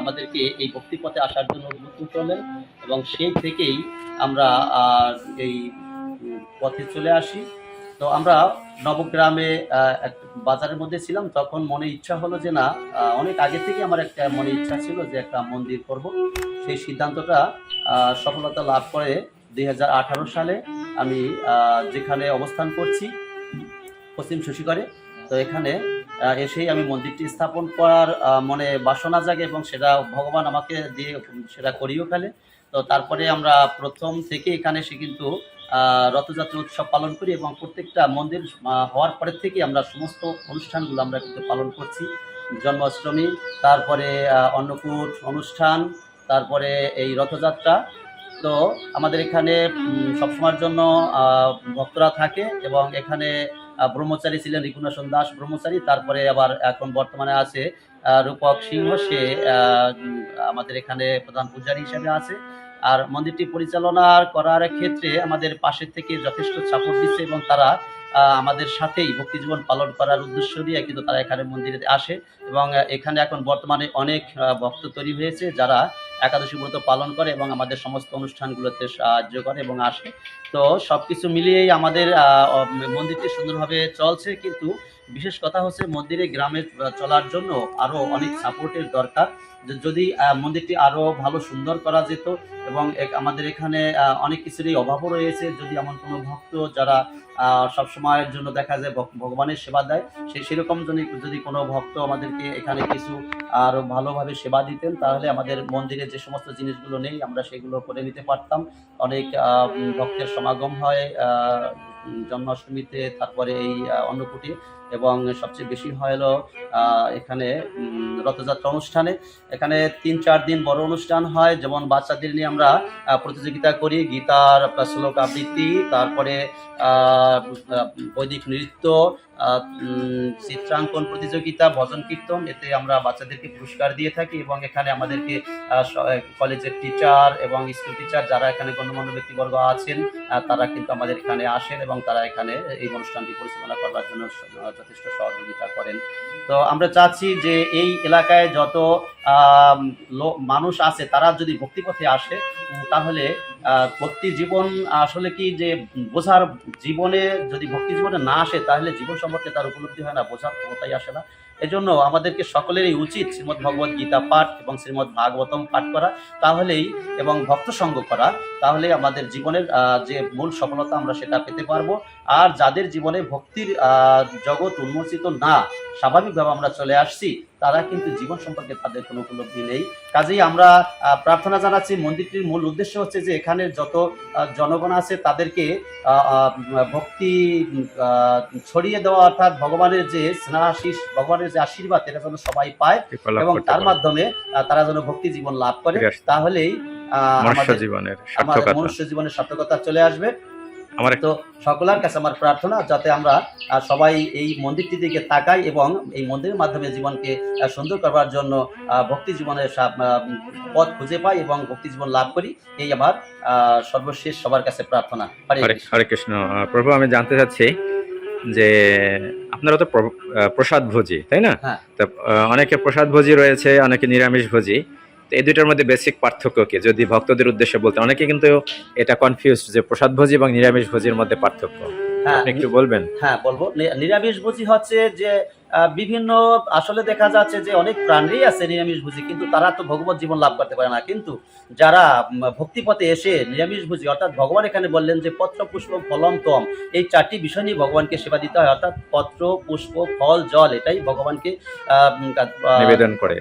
আমাদেরকে এই ভক্তি পথে আসার জন্য উদ্বুদ্ধ করলেন এবং সেই থেকেই আমরা এই পথে চলে আসি। তো আমরা নবগ্রামে এক বাজারের মধ্যে ছিলাম, তখন মনে ইচ্ছা হলো যে না অনেক আগে থেকে আমার একটা মনে ইচ্ছা ছিল যে একটা মন্দির করব। সেই সিদ্ধান্তটা সফলতা লাভ করে দুই হাজার আঠারো সালে আমি যেখানে অবস্থান করছি, পশ্চিম শশীগড়ে, তো এখানে এসেই আমি মন্দিরটি স্থাপন করার মনে বাসনা জাগে এবং সেটা ভগবান আমাকে দিয়ে সেটা করিও ফেলে। তো তারপরে আমরা প্রথম থেকে এখানে এসে কিন্তু রথযাত্রা উৎসব পালন করি এবং প্রত্যেকটা মন্দির হওয়ার পরের থেকে আমরা সমস্ত অনুষ্ঠানগুলো আমরা কিন্তু পালন করছি। জন্মাষ্টমী, তারপরে অন্নকূট অনুষ্ঠান, তারপরে এই রথযাত্রা। তো আমাদের এখানে সবসময়ের জন্য ভক্তরা থাকে এবং এখানে ব্রহ্মচারী ছিলেন রিপুনাশন দাস ব্রহ্মচারী, তারপরে আবার এখন বর্তমানে আছে রূপক সিংহ, সে আমাদের এখানে প্রধান পূজারী হিসেবে আছে। আর মন্দিরটি পরিচালনা করার ক্ষেত্রে আমাদের পাশের থেকে যথেষ্ট সাপোর্ট দিচ্ছে এবং তারা আমাদের সাথেই ভক্তি জীবন পালন করার উদ্দেশ্য দিয়ে কিন্তু তারা এখানে মন্দিরে আসে এবং এখানে এখন বর্তমানে অনেক ভক্ত তৈরি হয়েছে যারা একাদশী ব্রত পালন করে এবং আমাদের সমস্ত অনুষ্ঠানগুলোতে সাহায্য করে এবং আসে। তো সব কিছু মিলিয়েই আমাদের মন্দিরটি সুন্দরভাবে চলছে কিন্তু বিশেষ কথা হচ্ছে মন্দিরে গ্রামে চলার জন্য আরও অনেক সাপোর্টের দরকার। যদি মন্দিরটি আরও ভালো সুন্দর করা যেত এবং আমাদের এখানে অনেক কিছুরই অভাবও রয়েছে। যদি এমন কোনো ভক্ত যারা আহ, সবসময়ের জন্য দেখা যায় ভগবানের সেবা দেয় সেই সেরকম যদি যদি কোনো ভক্ত আমাদেরকে এখানে কিছু আরও ভালোভাবে সেবা দিতেন তাহলে আমাদের মন্দিরে যে সমস্ত জিনিসগুলো নেই আমরা সেগুলো করে নিতে পারতাম। অনেক ভক্তের সমাগম হয় জন্মাষ্টমীতে তারপরে এই অন্নকূটে। এবং সবচেয়ে বেশি হলো এখানে রথযাত্রা অনুষ্ঠানে। এখানে তিন চার দিন বড় অনুষ্ঠান হয়, যেমন বাচ্চাদের নিয়ে আমরা প্রতিযোগিতা করি, গীতার শ্লোক আবৃত্তি, তারপরে বৈদিক নৃত্য চিত্রাঙ্কন প্রতিযোগিতা, ভজন কীর্তন, এতে আমরা বাচ্চাদেরকে পুরস্কার দিয়ে থাকি এবং এখানে আমাদেরকে কলেজের টিচার এবং স্কুল টিচার যারা এখানে গণ্যমান্য ব্যক্তিবর্গ আছেন তারা কিন্তু আমাদের এখানে আসেন এবং তারা এখানে এই অনুষ্ঠানটি পরিচালনা করবার জন্য যথেষ্ট সহযোগিতা করেন। তো আমরা চাচ্ছি যে এই এলাকায় যত মানুষ আছে, তারা যদি ভক্তিপথে আসে তাহলে ভক্তি জীবন আসলে কি যে বোঝার জীবনে যদি ভক্তি জীবনে না আসে, তাহলে জীবন সম্পর্কে তার উপলব্ধি হয় না, বোঝার ক্ষমতাই আসে না। এজন্য আমাদেরকে সকলেরই উচিত শ্রীমদ্ ভগবত গীতা পাঠ এবং শ্রীমদ্ ভাগবতম পাঠ করা, তাহলেই এবং ভক্ত সঙ্গ করা, তাহলে আমাদের জীবনের যে মূল সফলতা আমরা সেটা পেতে পারব। আর যাদের জীবনে ভক্তির জগৎ উন্মোচিত না, স্বাভাবিকভাবে আমরা চলে আসছি তারা কিন্তু জীবন সম্পর্কে তাদের কোনো উপলব্ধি নেই। কাজেই আমরা প্রার্থনা জানাচ্ছি মন্দিরটির মূল উদ্দেশ্য হচ্ছে যে এখানে যত জনগণ আছে তাদেরকে ভক্তি ছড়িয়ে দেওয়া অর্থাৎ ভগবানের যে স্নেহাশিস ভগবানের যে আশীর্বাদ এটা যেন সবাই পায় এবং তার মাধ্যমে তারা যেন ভক্তি জীবন লাভ করে। তাহলেই আহ, মনুষ্য জীবনের মনুষ্য জীবনের সার্থকতা চলে আসবে। আমার তো সকলের কাছে আমার প্রার্থনা যাতে আমরা সবাই এই মন্দিরটি দিকে তাকাই এবং এই মন্দিরের মাধ্যমে জীবনকে সুন্দর করবার জন্য ভক্তি জীবনের পথ খুঁজে পাই এবং ভক্তি জীবন লাভ করি এই আমার সর্বশেষ সবার কাছে প্রার্থনা হরে কৃষ্ণ। প্রভু আমি জানতে চাচ্ছি যে আপনারা তো প্রসাদ ভোজি তাই না হ্যাঁ। অনেকে প্রসাদ ভোজি রয়েছে অনেকে নিরামিষ ভোজি এই দুইটার মধ্যে বেসিক পার্থক্য কি? যদি ভক্তদের উদ্দেশ্যে বলতে অনেকে কিন্তু এটা কনফিউজ যে প্রসাদ ভোজি এবং নিরামিষ ভোজির মধ্যে পার্থক্য। হ্যাঁ আপনি একটু বলবেন? হ্যাঁ বলব। নিরামিষ ভোজি হচ্ছে যে বিভিন্ন আসলে দেখা যাচ্ছে যে অনেক প্রাণীই আছে নিরামিষ ভোজি কিন্তু তারা তো ভগবত জীবন লাভ করতে পারে না। কিন্তু যারা ভক্তিপথে এসে নিরামিষ ভোজি অর্থাৎ ভগবান এখানে বললেন যে পত্র পুষ্প ফলম তম এই চারটি বিষয় নিয়ে ভগবানকে সেবা দিতে হয়। অর্থাৎ পত্র পুষ্প ফল জল এটাই ভগবানকে নিবেদন করে।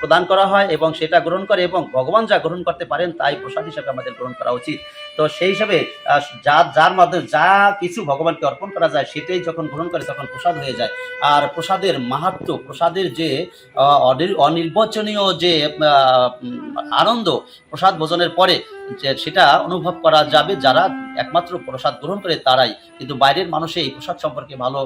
প্রদান করা হয় এবং সেটা গ্রহণ করে এবং ভগবান যা গ্রহণ করতে পারেন তাই প্রসাদ হিসাবে আমাদের গ্রহণ করা উচিত। তো সেই হিসাবে যা যার মাধ্যমে যা কিছু ভগবানকে অর্পণ করা যায় সেটাই যখন গ্রহণ করে তখন প্রসাদ হয়ে যায়। আর প্রসাদের মাহাত্ম প্রসাদের যে অনির্বচনীয় যে আনন্দ প্রসাদ ভোজনের পরে যে সেটা অনুভব করা যাবে যারা একমাত্র প্রসাদ গ্রহণ করে তারাই। কিন্তু বাইরের মানুষে এই প্রসাদ সম্পর্কে ভালো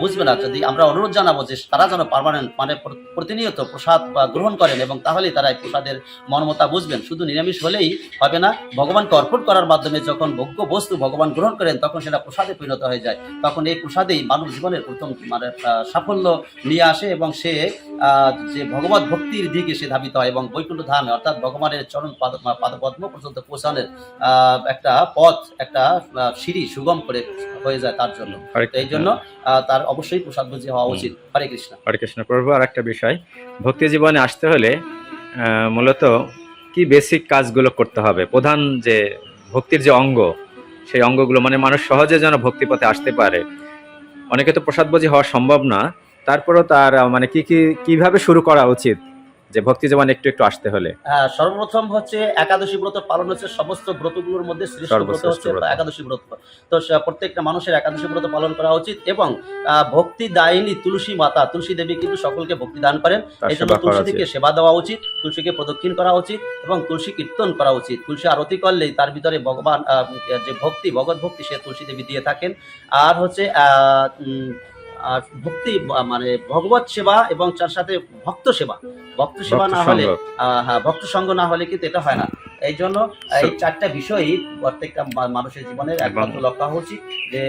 বুঝবে না। যদি আমরা অনুরোধ জানাব যে তারা যেন পার্মানেন্ট মানে প্রতিনিয়ত প্রসাদ গ্রহণ করেন এবং তাহলেই তারা এই প্রসাদের মর্মতা বুঝবেন। শুধু নিরামিষ হলেই হবে না ভগবানকে অর্পণ করার মাধ্যমে যখন ভোগ্য বস্তু ভগবান গ্রহণ করেন তখন সেটা প্রসাদে পরিণত হয়ে যায়। তখন এই প্রসাদেই মানব জীবনের প্রথম মানে আহ, সাফল্য নিয়ে আসে এবং সে যে ভগবত ভক্তির দিকে সে ধাবিত হয় এবং বৈকুণ্ঠ ধামে অর্থাৎ ভগবানের চরণ পাদ পাদপদ্ম পর্যন্ত পৌঁছানোর একটা পথ একটা সিঁড়ি সুগম করে হয়ে যায় তার জন্য। এই জন্য তার অবশ্যই প্রসাদ ভোজি হওয়া উচিত। হরে কৃষ্ণ। হরে কৃষ্ণ প্রভু আর একটা বিষয়। ভক্তি জীবনে আসতে হলে আহ, মূলত কি বেসিক কাজগুলো করতে হবে? প্রধান যে ভক্তির যে অঙ্গ সেই অঙ্গগুলো মানে মানুষ সহজে যেন ভক্তি পথে আসতে পারে। অনেকে তো প্রসাদবোজি হওয়া সম্ভব না তারপরেও তার মানে কি কি কীভাবে শুরু করা উচিত? যে ভক্তি জীবনে একটু একটু আসতে হলে। হ্যাঁ, সর্বপ্রথম হচ্ছে একাদশী ব্রত পালন হচ্ছে সমস্ত ব্রতগুলোর মধ্যে শ্রেষ্ঠ ব্রত হচ্ছে একাদশী ব্রত। তো প্রত্যেকটা মানুষের একাদশী ব্রত পালন করা উচিত এবং ভক্তি দায়িনী তুলসী মাতা তুলসী দেবী কিন্তু সকলকে ভক্তি দান করেন। এই জন্য সেবা তুলসী থেকে সেবা দেওয়া উচিত তুলসীকে প্রদক্ষিণ করা উচিত এবং তুলসী কীর্তন করা উচিত। তুলসী আরতি করলেই তার ভিতরে ভগবান যে ভক্তি ভগৎ ভক্তি সে তুলসী দেবী দিয়ে থাকেন। আর হচ্ছে ভক্তি মানে ভগবত সেবা এবং তার সাথে ভক্ত সেবা। ভক্ত সেবা না হলে আহ, হ্যাঁ ভক্ত সঙ্গ না হলে কিন্তু এটা হয় না। এই জন্য এই চারটা বিষয়ই প্রত্যেকটা মানুষের জীবনের একমাত্র লক্ষ্য হওয়া উচিত যে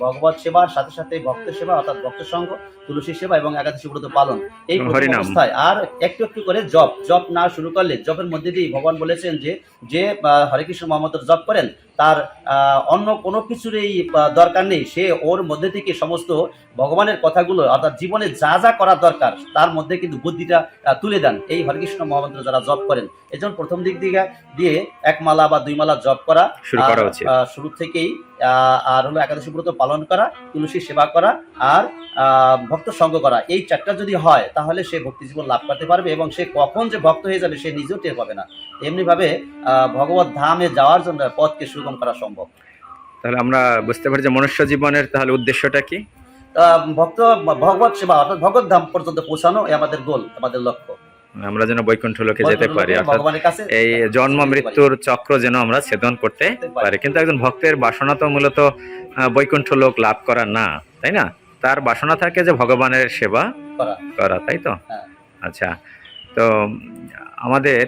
ভগবত সেবার সাথে সাথে ভক্ত সেবা অর্থাৎ ভক্ত সঙ্গ তুলসী সেবা এবং একাদশী ব্রত পালন। এই অবস্থায় আর একটু একটু করে জপ। জপ না শুরু করলে জপের মধ্যে দিয়ে ভগবান বলেছেন যে যে হরে কৃষ্ণ মোহাম্মদের জপ করেন তার আহ, অন্য কোনো কিছুরই দরকার নেই। সে ওর মধ্যে থেকে সমস্ত ভগবানের কথাগুলো অর্থাৎ জীবনে যা যা করার দরকার তার মধ্যে কিন্তু বুদ্ধিটা তুলে দেন। এই হরেকৃষ্ণ মহামন্ত্র যারা জপ করেন। এই জন্য প্রথম দিক দিকে দিয়ে এক মালা বা দুই মালা জপ করা শুরু করা উচিত। শুরু থেকেই আর হলো একাদশী ব্রত পালন করা তুলসী সেবা করা আর ভক্ত সঙ্গ করা। এই চারটা যদি হয় তাহলে সে ভক্তি জীবন লাভ করতে পারবে এবং সে কখন যে ভক্ত হয়ে যাবে সে নিজেও টের পাবে না। এমনি ভাবে আহ, ভগবত ধামে যাওয়ার জন্য পথকে সুগম করা সম্ভব। তাহলে আমরা বুঝতে পারি যে মনুষ্য জীবনের তাহলে উদ্দেশ্যটা কি? আহ, ভক্ত ভগবত সেবা অর্থাৎ ভগবত ধাম পর্যন্ত পৌঁছানো আমাদের গোল আমাদের লক্ষ্য। আমরা যেন বৈকুণ্ঠ লোকে যেতে পারি অর্থাৎ এই জন্ম মৃত্যুর চক্র যেন আমরা ছেদন করতে পারি। কিন্তু একজন ভক্তের বাসনা তো মূলত বৈকুণ্ঠ লোক লাভ করা না তাই না? তার বাসনা থাকে যে ভগবানের সেবা করা। তাই তো? হ্যাঁ। আচ্ছা তো আমাদের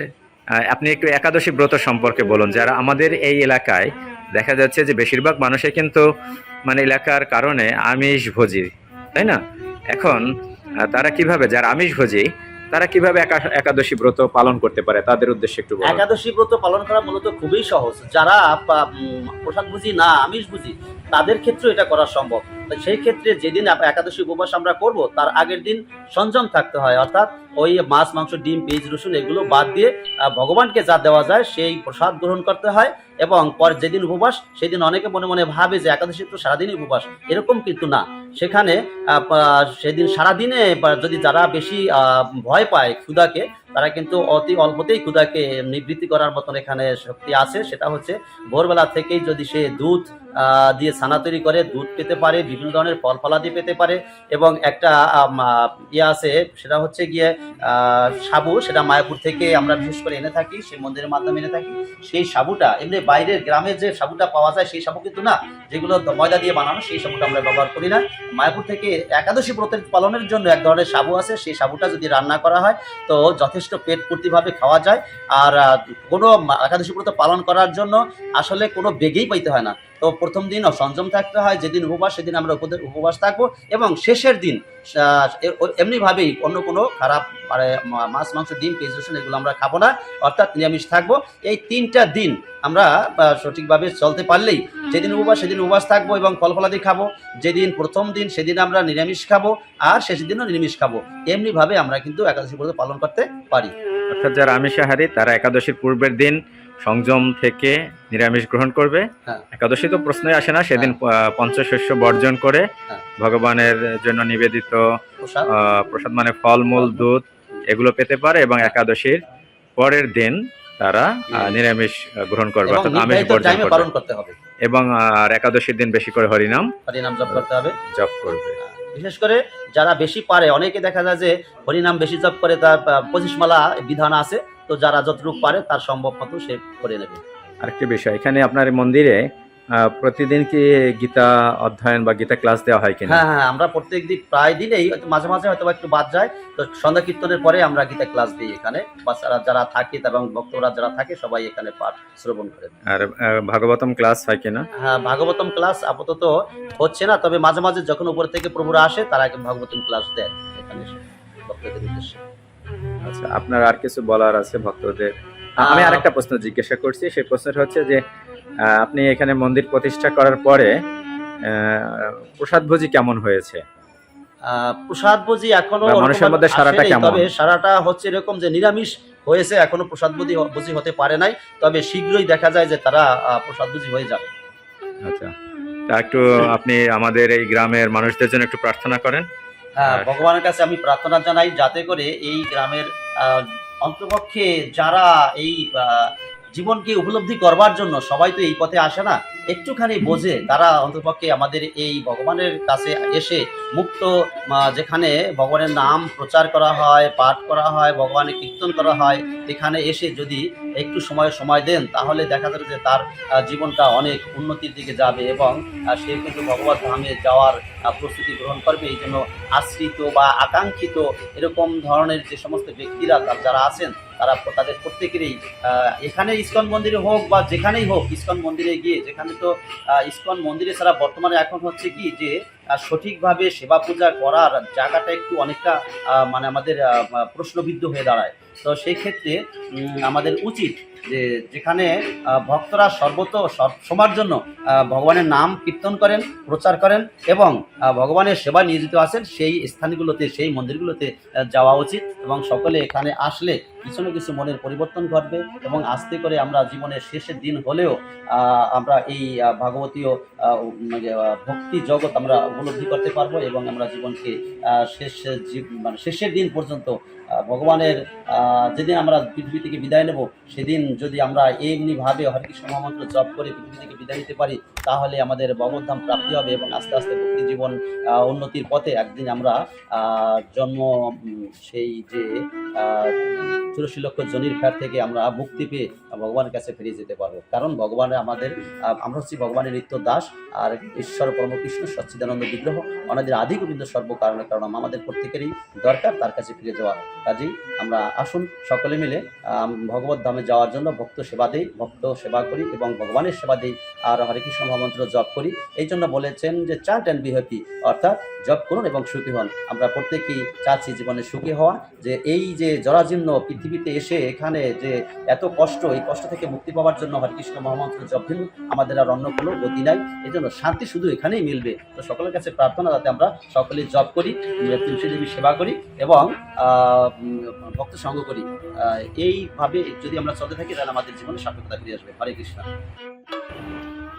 আপনি একটু একাদশী ব্রত সম্পর্কে বলুন। যারা আমাদের এই এলাকায় দেখা যাচ্ছে যে বেশিরভাগ মানুষে কিন্তু মানে এলাকার কারণে আমিষ ভোজি তাই না? এখন তারা কীভাবে যারা আমিষ ভোজি তারা কীভাবে একা- একাদশী ব্রত পালন করতে পারে? তাদের উদ্দেশ্যে একটু একাদশী ব্রত পালন করা মূলত খুবই সহজ। যারা পোশাক প্রসাদ বুঝি না, আমিষ বুঝি, তাদের ক্ষেত্রে এটা করা সম্ভব। সেই ক্ষেত্রে যেদিন একাদশী উপবাস আমরা করব, তার আগের দিন সংযম থাকতে হয়, অর্থাৎ ওই মাছ, মাংস, ডিম, পেঁয়াজ, রসুন এগুলো বাদ দিয়ে ভগবানকে যা দেওয়া যায় সেই প্রসাদ গ্রহণ করতে হয় এবং পর যেদিন উপবাস, সেদিন অনেকে মনে মনে ভাবে যে একাদশী তো সারাদিনই উপবাস। এরকম কিন্তু না। সেখানে সেদিন সারাদিনে যদি যারা বেশি ভয় পায় ক্ষুদাকে তারা কিন্তু অতি অল্পতেই ক্ষুদাকে নিবৃত্তি করার মতন এখানে শক্তি আছে। সেটা হচ্ছে, ভোরবেলা থেকেই যদি সে দুধ দিয়ে ছানা তৈরি করে, দুধ পেতে পারে, বিভিন্ন ধরনের ফল ফলাদি পেতে পারে এবং একটা ইয়ে আছে, সেটা হচ্ছে গিয়ে সাবু, সেটা মায়াপুর থেকে আমরা বিশেষ করে এনে থাকি, সেই মন্দিরের মাধ্যমে এনে থাকি। সেই সাবুটা, এমনি বাইরের গ্রামে যে সাবুটা পাওয়া যায়, সেই সাবু কিন্তু না, যেগুলো ময়দা দিয়ে বানানো, সেই সাবুটা আমরা ব্যবহার করি না। মায়াপুর থেকে একাদশী ব্রতের পালনের জন্য এক ধরনের সাবু আছে, সেই সাবুটা যদি রান্না করা হয়, তো যথেষ্ট পেট পূর্তিভাবে খাওয়া যায়। আর কোনো একাদশী ব্রত পালন করার জন্য আসলে কোনো বেগেই পাইতে হয় না। তো প্রথম দিন সংযম থাকতে হয়, যেদিন উপবাস সেদিন আমরা উপবাস থাকব এবং শেষের দিন এমনিভাবেই অন্য কোনো খারাপ মানে মাছ, মাংস, ডিম, পেঁয়াজ, রসুন এগুলো আমরা খাব না, অর্থাৎ নিরামিষ থাকব। এই তিনটা দিন আমরা সঠিকভাবে চলতে পারলেই যেদিন উপবাস সেদিন উপবাস থাকব এবং ফল ফলাদি খাব। যেদিন প্রথম দিন সেদিন আমরা নিরামিষ খাব আর শেষ দিনও নিরামিষ খাব। এমনিভাবে আমরা কিন্তু একাদশী ব্রত পালন করতে পারি। অর্থাৎ যারা আমিষাহারী তারা একাদশীর পূর্বের দিন সংযম থেকে নিরামিষ গ্রহণ করবে। হ্যাঁ। একাদশী তো প্রশ্নই আসে না সেদিন পঞ্চশস্য বর্জন করে হ্যাঁ। ভগবানের জন্য নিবেদিত প্রসাদ। মানে ফলমূল দুধ এগুলো পেতে পারে এবং একাদশীর পরের দিন তারা নিরামিষ গ্রহণ করবে এবং অর্থাৎ আমিষ বর্জন করবে। পালন করতে হবে। এবং আর একাদশীর দিন বেশি করে হরিনাম হরিনাম জপ করতে হবে। জপ করবে। বিশেষ করে যারা বেশি পারে অনেকে দেখা যায় যে হরিনাম বেশি জপ করে তার পঁচিশ মালা বিধান আছে। তো যারা যতটুকু পারে তার সম্ভব মতো সে করে নেবে। আরেকটি বিষয় এখানে আপনার মন্দিরে প্রতিদিন কি গীতা অধ্যয়ন বা গীতা ক্লাস দেওয়া হয় কিনা? হ্যাঁ হ্যাঁ আমরা প্রত্যেক দিন প্রায় দিনেই হয়তো মাঝে মাঝে হয়তো একটু বাদ যায় তো সন্ধ্যা কীর্তনের পরে আমরা গীতা ক্লাস দিই এখানে। বাচ্চারা যারা থাকে এবং ভক্তরা যারা থাকে সবাই এখানে পাঠ শ্রবণ করে। আর ভাগবতম ক্লাস হয় কিনা? হ্যাঁ ভাগবতম ক্লাস আপাতত হচ্ছে না তবে মাঝে মাঝে যখন উপর থেকে প্রভুরা আসে তারা ভাগবতম ক্লাস দেয় এখানে। ভক্তদের উদ্দেশ্যে। আচ্ছা আপনার আর কিছু বলার আছে ভক্তদের? আমি আরেকটা প্রশ্ন জিজ্ঞাসা করছি সেই প্রশ্নটা হচ্ছে যে আপনি এখানে মন্দির প্রতিষ্ঠা করার পরে প্রসাদ ভোজি কেমন হয়েছে? প্রসাদ ভোজি এখনও মানুষের মধ্যে আসেনি, কেমন? তবে সারাটা হচ্ছে এরকম যে নিরামিষ হয়েছে এখনও প্রসাদ ভোজি ভোজি হতে পারে নাই তবে শীঘ্রই দেখা যায় যে তারা প্রসাদ ভোজি হয়ে যাবে। আচ্ছা তা একটু আপনি আমাদের এই গ্রামের মানুষদের জন্য একটু প্রার্থনা করেন। ভগবানের কাছে আমি প্রার্থনা জানাই যাতে করে এই গ্রামের অন্তপক্ষে যারা এই আহ, জীবনকে উপলব্ধি করবার জন্য সবাই তো এই পথে আসে না। একটুখানি বোঝে তারা অন্তপক্ষে আমাদের এই ভগবানের কাছে এসে মুক্ত যেখানে ভগবানের নাম প্রচার করা হয়, পাঠ করা হয়, ভগবানের কীর্তন করা হয়, এখানে এসে যদি একটু সময় সময় দেন, তাহলে দেখা যাবে যে তার জীবনটা অনেক উন্নতির দিকে যাবে এবং সে কিন্তু ভগবত ধামে যাওয়ার প্রস্তুতি গ্রহণ করবে। এই জন্য আশ্রিত বা আকাঙ্ক্ষিত এরকম ধরনের যে সমস্ত ব্যক্তিরা যারা আছেন তারা তাদের প্রত্যেকেরই এখানে ইস্কন মন্দিরে হোক বা যেখানেই হোক ইস্কন মন্দিরে গিয়ে, যেখানে তো ইস্কন মন্দিরে ছাড়া বর্তমানে এখন হচ্ছে কি যে সঠিকভাবে সেবা পূজা করার জায়গাটা একটু অনেকটা মানে আমাদের প্রশ্নবিদ্ধ হয়ে দাঁড়ায়। তো সেই ক্ষেত্রে আমাদের উচিত যে যেখানে ভক্তরা সর্বত সব- সবার জন্য ভগবানের নাম কীর্তন করেন প্রচার করেন এবং ভগবানের সেবা নিয়োজিত আছেন সেই স্থানগুলোতে সেই মন্দিরগুলোতে যাওয়া উচিত এবং সকলে এখানে আসলে কিছু না কিছু মনের পরিবর্তন ঘটবে এবং আস্তে করে আমরা জীবনের শেষের দিন হলেও আমরা এই ভাগবতীয় আহ, ভক্তি জগৎ আমরা উপলব্ধি করতে পারব এবং আমরা জীবনকে শেষ মানে শেষের দিন পর্যন্ত ভগবানের যেদিন আমরা পৃথিবী থেকে বিদায় নেব সেদিন যদি আমরা এমনিভাবে হরকৃষ্ণ মহামন্ত্র জপ করে পৃথিবী থেকে বিদায় নিতে পারি, তাহলে আমাদের ভগবদ্ধাম প্রাপ্তি হবে এবং আস্তে আস্তে ভক্তি জীবন উন্নতির পথে একদিন আমরা জন্ম সেই যে চুরাশি লক্ষ জনির ফের থেকে আমরা মুক্তি পেয়ে ভগবানের কাছে ফিরে যেতে পারব। কারণ ভগবানের আমাদের আমরা হচ্ছি ভগবানের নিত্য দাস আর ঈশ্বর পরমকৃষ্ণ সচ্চিদানন্দ বিগ্রহ আমাদের আদি গোবিন্দ সর্বকারণে, কারণ আমাদের প্রত্যেকেরই দরকার তার কাছে ফিরে যাওয়া। কাজেই আমরা আসুন সকলে মিলে ভগবত ধামে যাওয়ার জন্য ভক্ত সেবা দেই, ভক্ত সেবা করি এবং ভগবানের সেবা দিই আর হরে কৃষ্ণ মহামন্ত্র জপ করি। এই জন্য বলেছেন যে চার্ট অ্যান্ড বি হ্যাপি অর্থাৎ জপ করুন এবং সুখী হন। আমরা প্রত্যেকেই চাচ্ছি জীবনে সুখী হওয়া, যে এই যে জরাজীর্ণ পৃথিবীতে এসে এখানে যে এত কষ্ট, এই কষ্ট থেকে মুক্তি পাওয়ার জন্য হরিকৃষ্ণ মহামন্ত্র জপ দিন আমাদের আর অন্য কোনো গতি নাই। এই জন্য শান্তি শুধু এখানেই মিলবে। তো সকলের কাছে প্রার্থনা যাতে আমরা সকলেই জপ করি তুলসী দেবীর সেবা করি এবং ভক্ত সঙ্গ করি। এইভাবে যদি আমরা চলতে থাকি তাহলে আমাদের জীবনে সার্থকতা ফিরে আসবে। হরে কৃষ্ণ।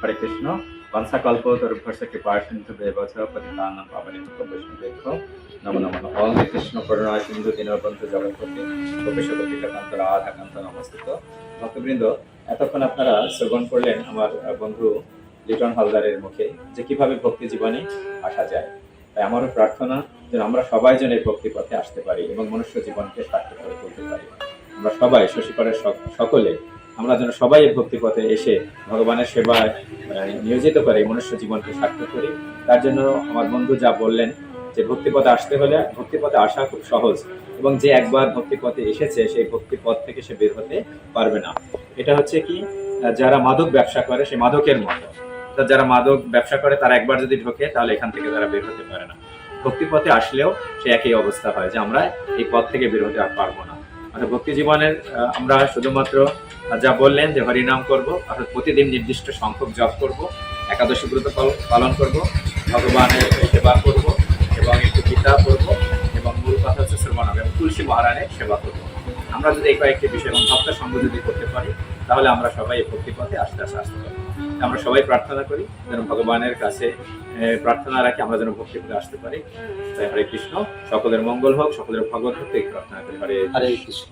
হরে কৃষ্ণ। বংশা কল্প তরুভর্ষ কৃপা সিন্ধু দেবচ পতিতানাম পাবনে বৈষ্ণব দেখো নম নম নম। কৃষ্ণ করুণা সিন্ধু দীনবন্ধু জগৎপতি। গোপেশ গোপিকান্ত রাধাকান্ত নমস্কৃত ভক্তবৃন্দ, এতক্ষণ আপনারা শ্রবণ করলেন আমার বন্ধু লিটন হালদারের মুখে যে কীভাবে ভক্তি জীবনে আসা যায়। তাই আমারও প্রার্থনা যেন আমরা সবাই যেন এই ভক্তি পথে আসতে পারি এবং মনুষ্য জীবনকে সার্থক করে তুলতে পারি। আমরা সবাই শশীকরের সক- সকলে আমরা যেন সবাই এই ভক্তি পথে এসে ভগবানের সেবায় নিয়োজিত করে মনুষ্য জীবনকে সার্থক করি। তার জন্য আমার বন্ধু যা বললেন যে ভক্তিপথে আসতে হলে ভক্তিপথে আসা খুব সহজ এবং যে একবার ভক্তিপথে এসেছে সেই ভক্তিপথ থেকে সে বের হতে পারবে না। এটা হচ্ছে কি যারা মাদক ব্যবসা করে সে মাদকের মতো। অর্থাৎ যারা মাদক ব্যবসা করে তারা একবার যদি ঢোকে তাহলে এখান থেকে তারা বের হতে পারে না। ভক্তিপথে আসলেও সে একই অবস্থা হয় যে আমরা এই পথ থেকে বের হতে পারব না। অর্থাৎ ভক্তি জীবনের আমরা শুধুমাত্র যা বললেন যে হরিনাম করব, অর্থাৎ প্রতিদিন নির্দিষ্ট সংখ্যক জপ করব, একাদশী ব্রত পাল- পালন করব, ভগবানের সেবা করব, এবং একটু গীতা পড়ব, এবং মূল কথা হচ্ছে শ্রবণ হবে, এবং তুলসী মহারানের সেবা করব। আমরা যদি এই কয়েকটি বিষয় এবং ভক্ত সঙ্গ যদি করতে পারি, তাহলে আমরা সবাই এই ভক্তি পথে আস্তে আস্তে আসতে পারব আমরা সবাই প্রার্থনা করি যেন ভগবানের কাছে প্রার্থনা রাখি আমরা যেন ভক্তি করে আসতে পারি। তাই হরে কৃষ্ণ। সকলের মঙ্গল হোক সকলের ভগবত হোক এই প্রার্থনা করি। হরে হরে কৃষ্ণ।